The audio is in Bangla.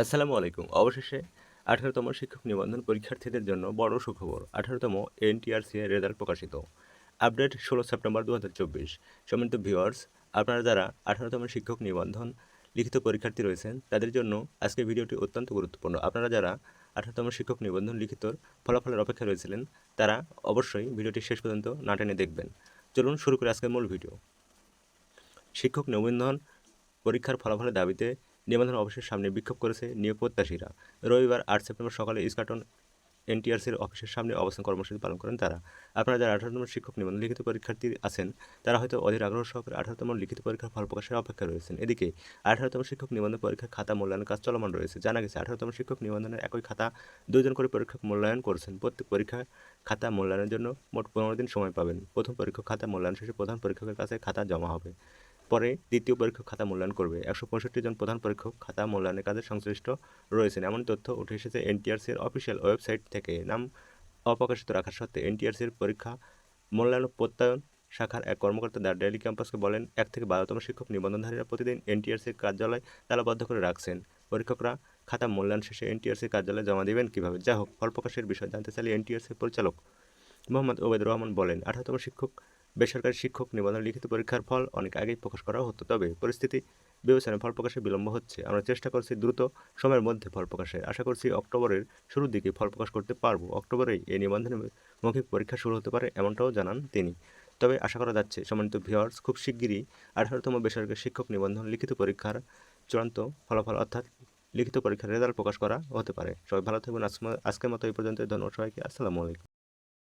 আসসালামু আলাইকুম। অবশেষে আঠারোতম শিক্ষক নিবন্ধন পরীক্ষার্থীদের জন্য বড় সুখবর, আঠারোতম এনটিআরসি এর রেজাল্ট প্রকাশিত। আপডেট ষোলো সেপ্টেম্বর দু হাজার চব্বিশ। সম্মানিত ভিউয়ার্স আপনারা যারা আঠারোতম শিক্ষক নিবন্ধন লিখিত পরীক্ষার্থী রয়েছেন, তাদের জন্য আজকের ভিডিওটি অত্যন্ত গুরুত্বপূর্ণ। আপনারা যারা আঠারোতম শিক্ষক নিবন্ধন লিখিত ফলাফলের অপেক্ষা রয়েছিলেন, তারা অবশ্যই ভিডিওটি শেষ পর্যন্ত না টেনে দেখবেন। চলুন শুরু করে আজকের মূল ভিডিও। শিক্ষক নিবন্ধন পরীক্ষার ফলাফলের দাবিতে নিবন্ধন অফিসের সামনে বিক্ষোভ করেছে নিয়োগ প্রত্যাশীরা। রবিবার আট সেপ্টেম্বর সকালে ইস্কাটন এনটিআরসির অফিসের সামনে অবস্থান কর্মসূচি পালন করেন তারা। আপনারা যারা আঠারোতম শিক্ষক নিবন্ধন লিখিত পরীক্ষার্থী আছেন, তারা হয়তো অধীর আগ্রহ সহকারে আঠারোতম লিখিত পরীক্ষার ফল প্রকাশের অপেক্ষা রয়েছেন। এদিকে আঠারোতম শিক্ষক নিবন্ধন পরীক্ষার খাতা মূল্যায়নের কাজ চলমান রয়েছে। জানা গেছে আঠারোতম শিক্ষক নিবন্ধনের একই খাতা দুজন করে পরীক্ষক মূল্যায়ন করছেন। প্রত্যেক পরীক্ষা খাতা মূল্যায়নের জন্য মোট পনেরো দিন সময় পাবেন। প্রথম পরীক্ষক খাতা মূল্যায়ন শেষে প্রধান পরীক্ষকের কাছে খাতা জমা হবে। পরে দ্বিতীয় পরীক্ষক খাতা মূল্যায়ন করবে। একশো পঁয়ষট্টি জন প্রধান পরীক্ষক খাতা মূল্যায়নের কাজে সংশ্লিষ্ট রয়েছেন। এমন তথ্য উঠে এসেছে এনটিআরসির অফিসিয়াল ওয়েবসাইট থেকে। নাম অপ্রকাশিত রাখার সত্ত্বে এনটিআরসির পরীক্ষা মূল্যায়ন প্রত্যয়ন শাখার এক কর্মকর্তা দ্য ডেলি ক্যাম্পাসকে বলেন, এক থেকে বারোতম শিক্ষক নিবন্ধনধারীরা প্রতিদিন এনটিআরসির কার্যালয় তালাবদ্ধ করে রাখছেন। পরীক্ষকরা খাতা মূল্যায়ন শেষে এনটিআরসির কার্যালয়ে জমা দেবেন কীভাবে? যা হোক, ফল প্রকাশের বিষয় জানতে চাইলে এনটিআরসির পরিচালক মোহাম্মদ ওবেদ রহমান বলেন, আঠারোতম শিক্ষক বেসরকারি শিক্ষক নিবন্ধন লিখিত পরীক্ষার ফল অনেক আগেই প্রকাশ করা হতো, তবে পরিস্থিতি বিবেচনায় ফল প্রকাশে বিলম্ব হচ্ছে। আমরা চেষ্টা করছি দ্রুত সময়ের মধ্যে ফল প্রকাশে। আশা করছি অক্টোবরের শুরুর দিকে ফল প্রকাশ করতে পারব। অক্টোবরেই এই নিবন্ধনের মৌখিক পরীক্ষা শুরু হতে পারে এমনটাও জানান তিনি। তবে আশা করা যাচ্ছে, সম্মানিত ভিওয়ার্স খুব শিগগিরই আঠারোতম বেসরকারি শিক্ষক নিবন্ধন লিখিত পরীক্ষার চূড়ান্ত ফলাফল অর্থাৎ লিখিত পরীক্ষার রেজাল্ট প্রকাশ করা হতে পারে। সবাই ভালো থাকবেন। আজকের মতো এই পর্যন্ত ধন্যবাদ সবাইকে। আসসালামু আলাইকুম।